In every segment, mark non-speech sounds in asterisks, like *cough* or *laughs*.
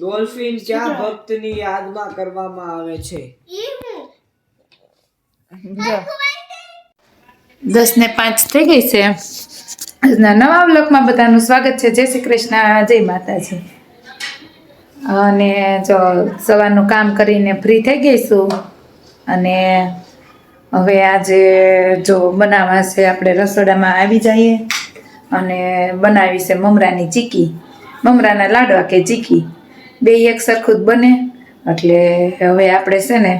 Dolphin ક્યાં ભક્તની યાદમાં કરવામાં આવે છે? દસ ને પાંચ થઈ ગઈ છે. આજના નવા બ્લોકમાં બધાનું સ્વાગત છે. જય શ્રી કૃષ્ણ. જય માતાજી. અને જો સવારનું કામ કરીને ફ્રી થઈ ગઈશું અને હવે આજે જો બનાવવા છે આપણે રસોડામાં આવી જઈએ. અને બનાવી છે મમરાની ચીકી. મમરાના લાડવા કે ચીકી. બે એક સરખું જ બને. એટલે હવે આપણે છે ને,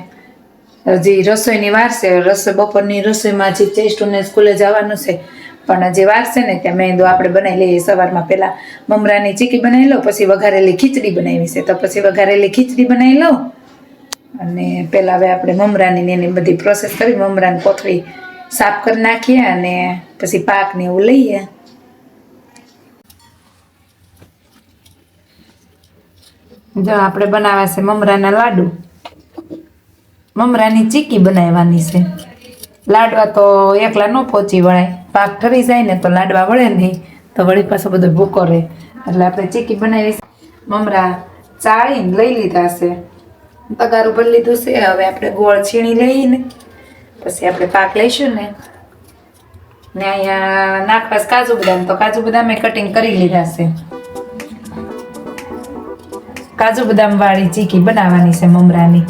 હજી રસોઈની વાર છે રસોઈ બપોરની રસોઈમાં હજી ચેસ્ટોને સ્કૂલે જવાનું છે. પણ જે વાર છે ને, ત્યાં મેં કીધું આપણે બનાવી લઈએ સવારમાં પહેલાં. મમરાની ચીકી બનાવી લઉં પછી વઘારેલી ખીચડી બનાવી છે. તો પછી વઘારેલી ખીચડી બનાવી લઉં અને પહેલાં હવે આપણે મમરાની એની બધી પ્રોસેસ કરી, મમરાની કોથળી સાફ કરી નાખીએ અને પછી પાકને એવું લઈએ. જો આપણે બનાવ્યા છે મમરાના લાડુ. મમરાની ચીકી બનાવવાની છે. લાડવા તો એકલા ન પહોંચી વળાય. પાક ઠરી જાય ને તો લાડવા વળે નહીં. તો વળી પાછો બધો ભૂકો રહે. એટલે આપણે ચીકી બનાવી મમરા ચાળીને લઈ લીધા છે. પગાર ઉપર લીધું છે. હવે આપણે ગોળ છીણી લઈને પછી આપણે પાક લઈશું ને. ને અહીંયા નાખવાસ કાજુ બદામ. તો કાજુ બદામે કટિંગ કરી લીધા છે. કાજુ બદામ વાળી ચીકી બનાવવાની છે મમરાની.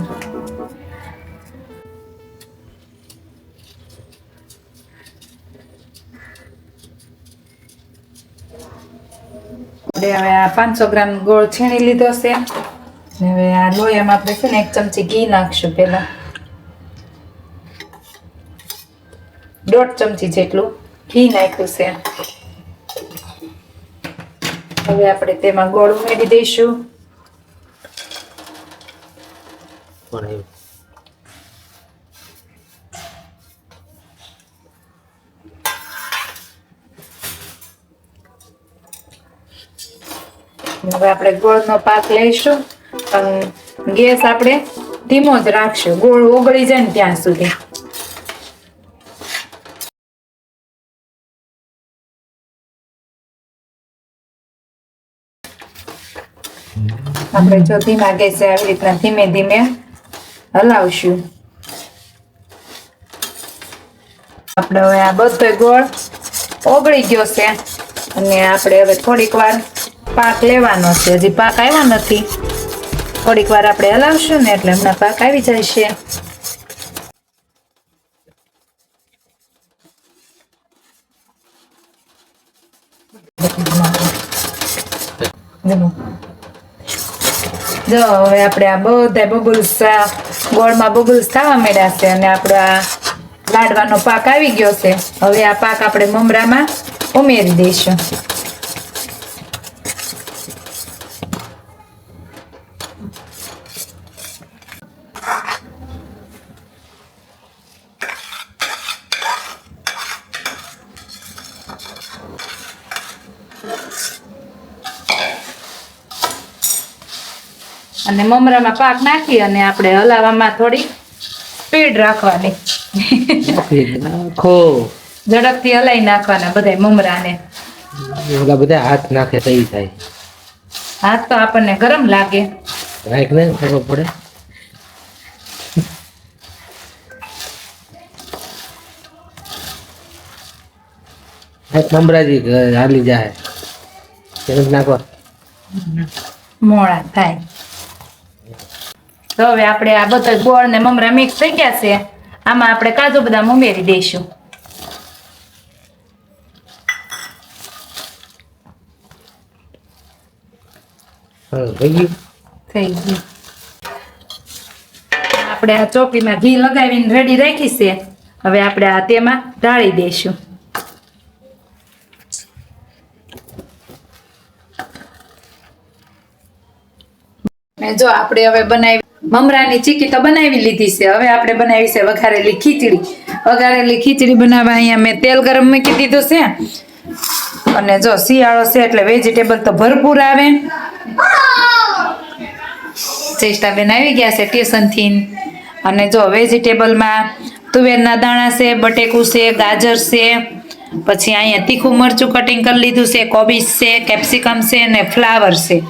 હવે આ પાંચસો ગ્રામ ગોળ છીણી લીધો છે. હવે આ લોયામાં આપણે છે ને એક ચમચી ઘી નાખશું પહેલા. દોઢ ચમચી જેટલું ઘી નાખ્યું છે. હવે આપણે તેમાં ગોળ ઉમેરી દઈશું. હવે આપણે ગોળનો પાક લઈશું. ગેસ આપણે ધીમો જ રાખશું. ગોળ ઓગળી જાય ને ત્યાં સુધી. આપણે જો ધીમા ગેસે આવી રીતના ધીમે ધીમે હલાવશું. આપણે હવે આ બધો ગોળ ઓગળી ગયો છે. અને આપણે હવે થોડીક વાર પાક લેવાનો છે. હજી પાક આવ્યા નથી. થોડીક વાર આપણે હલાવશું ને એટલે હમણાં પાક આવી જાય છે. જો હવે આપણે આ બધા બબુલ્સ ગોળમાં બબુલ્સ થવા માંડ્યા છે અને આપણા લાડવાનો પાક આવી ગયો છે. હવે આ પાક આપણે મમરામાં ઉમેરી દઈશું. અને મમરામાં પાક નાખી અને આપણે હલાવવામાં થોડી સ્પીડ રાખવાની. ઝડપથી હલાઈ નાખવાના બધા મમરાને. ઓલા બધા હાથ નાખે તઈ થાય. હાથ તો આપણને ગરમ લાગે. રાખ ને ખબર પડે. મમરાજી હાલી જાય. નાખવા મોડા નાખો. મોળા થાય. તો હવે આપણે આ બધા ગોળ ને મમરા મિક્સ થઈ ગયા છે. આમાં આપણે કાજુ બદામ ઉમેરી દઈશું. થઈ ગયું. આપણે આ ચોપડીમાં ઘી લગાવીને રેડી રાખી છે. હવે આપણે આ તેમાં ઢાળી દઈશું. ને જો આપણે હવે બનાવી મમરાની ચીકી તો બનાવી લીધી છે. હવે આપણે બનાવી છે વઘારેલી ખીચડી. વઘારેલી ખીચડી બનાવવા અહીંયા મેં તેલ ગરમ મૂકી દીધું છે. અને જો શિયાળો છે એટલે વેજીટેબલ તો ભરપૂર આવે. ચેષ્ટાબેન આવી ગયા છે ટ્યુશનથી અને જો વેજીટેબલમાં તુવેરના દાણા છે, બટેકું છે, ગાજર છે. પછી અહીંયા તીખું મરચું કટિંગ કરી લીધું છે, કોબીજ છે કેપ્સિકમ છે અને ફ્લાવર છે.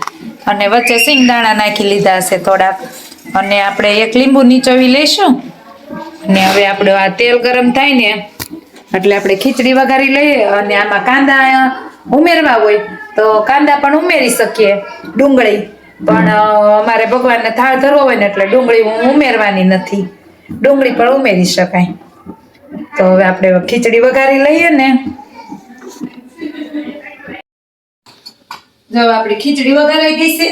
અને વચ્ચે સિંગદાણા નાખી લીધા છે થોડાક. અને આપણે એક લીંબુ નીચોવી લઈશું. અને હવે આપણે આ તેલ ગરમ થાય ને, એટલે આપણે ખીચડી વઘારી લઈએ અને આમાં કાંદા ઉમેરવા હોય, તો કાંદા પણ ઉમેરી શકીએ ડુંગળી. પણ અમારે ભગવાનને થાળ ધરવો હોય ને, એટલે ડુંગળી હું ઉમેરવાની નથી. ડુંગળી પણ ઉમેરી શકાય. તો હવે આપણે ખીચડી વઘારી લઈએ ને. જો આપણી ખીચડી વઘારાઈ ગઈ છે.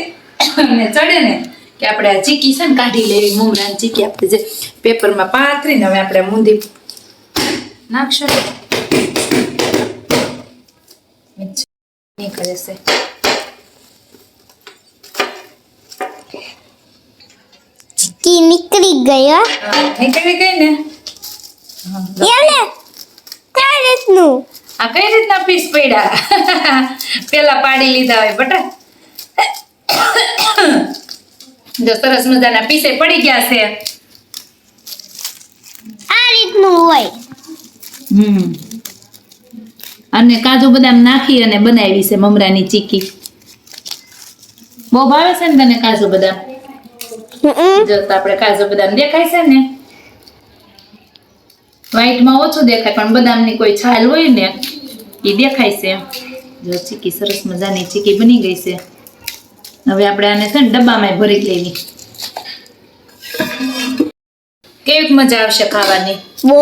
અને ચડે ને. કે આપણે આ ચીકી છે ને કાઢી લેવી મુમરાની ચીકી આપણે જે પેપરમાં પાથરીને હવે આપણે મૂંદી નાખશું. નીકળે છે. ચીકી નીકળી ગઈ નીકળી ગઈ ને? એને કઈ રીતનું? આ કઈ રીતના પીસ પડ્યા? *laughs* પેલા પાડી લીધા હોય બટા. જો સરસ મજાના પીસે પડી ગયા છે. આ રીતનું હોય. હમ. અને કાજુ બદામ નાખી અને બનાવી છે મમરાની ચીકી. બહુ ભાવે છે ને તને કાજુ બદામ? હમ. જો તો આપણે કાજુ બદામ દેખાય છે ને? વ્હાઈટમાં ઓછું દેખાય પણ બદામની કોઈ છાલ હોય ને એ દેખાય છે. જો ચીકી સરસ મજાની ચીકી બની ગઈ છે. હવે આપણે આને છે ને ડબ્બામાં ભરી લેવી. કેવીક મજા આવશે ખાવાની? ઓ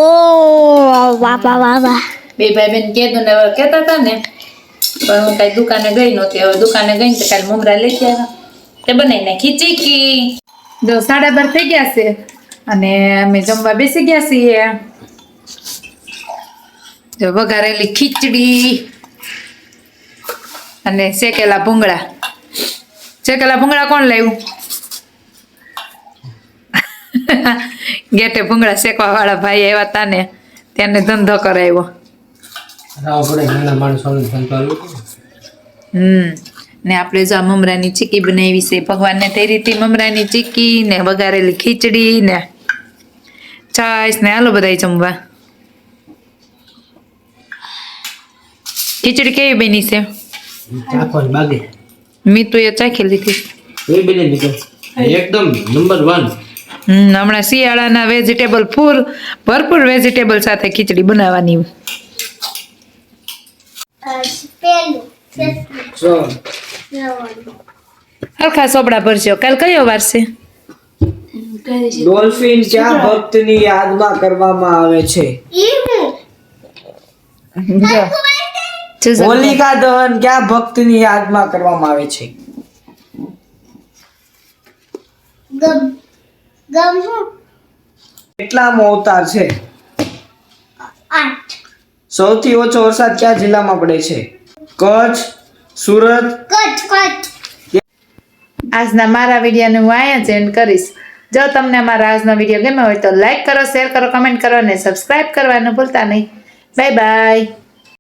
વાહ વાહ વાહ વાહ. બે ભાઈ બેન કીધું ને હવે કહેતા હતા ને પણ હું કઈ દુકાને ગઈ નહોતી. હવે દુકાને ગઈ તો કાલે મમરા લઈ ગયા તે બનાવી નાખી ચીકી. જો સાડા બાર થઈ ગયા છે. અને અમે જમવા બેસી ગયા છીએ. જો વઘારેલી ખીચડી અને શેકેલા ભૂંગળા. શેકેલા ભૂંગળા કોણ લાવ્યું? ગેટે ભૂંગળા શેકવા વાળા ભાઈ આવ્યા હતા ને તેને ધંધો કરાવ્યો. હમ ને આપણે જો આ મમરાની ચીકી બનાવી છે ભગવાનને થઈ રીતે મમરાની ચીકી ને વઘારેલી ખીચડી ને છાશ ને હાલો બધા જમવા. ખીચડી કેવી બની છે? ચાખો મેં તો એ ચાખી લીધી. એ બને નીકળે એકદમ નંબર 1 હમ હમણાં શિયાળાના વેજીટેબલ ફૂલ ભરપૂર વેજીટેબલ સાથે ખીચડી બનાવવાની. હરખા સોપડા ભરજો. કાલ કયો વાર છે? ડોલ્ફિન ક્યાં ભક્તની યાદમાં કરવામાં આવે છે? ઈ હું. જો જો હોલિકા દહન ક્યાં ભક્તની યાદમાં કરવામાં આવે છે? ગમ ગમ કેટલામો અવતાર છે? આઠ. સૌથી ઓછો વરસાદ કયા જિલ્લામાં પડે છે? કચ્છ સુરત? કચ્છ કચ્છ. આજના મારા વિડીયોને હું અહીંયા જ એન્ડ કરીશ. જો તમને મારા આજનો વીડિયો ગમ્યો હોય તો લાઈક કરો શેર કરો કમેન્ટ કરો અને સબસ્ક્રાઈબ કરવાનું ભૂલતા નહીં. Bye bye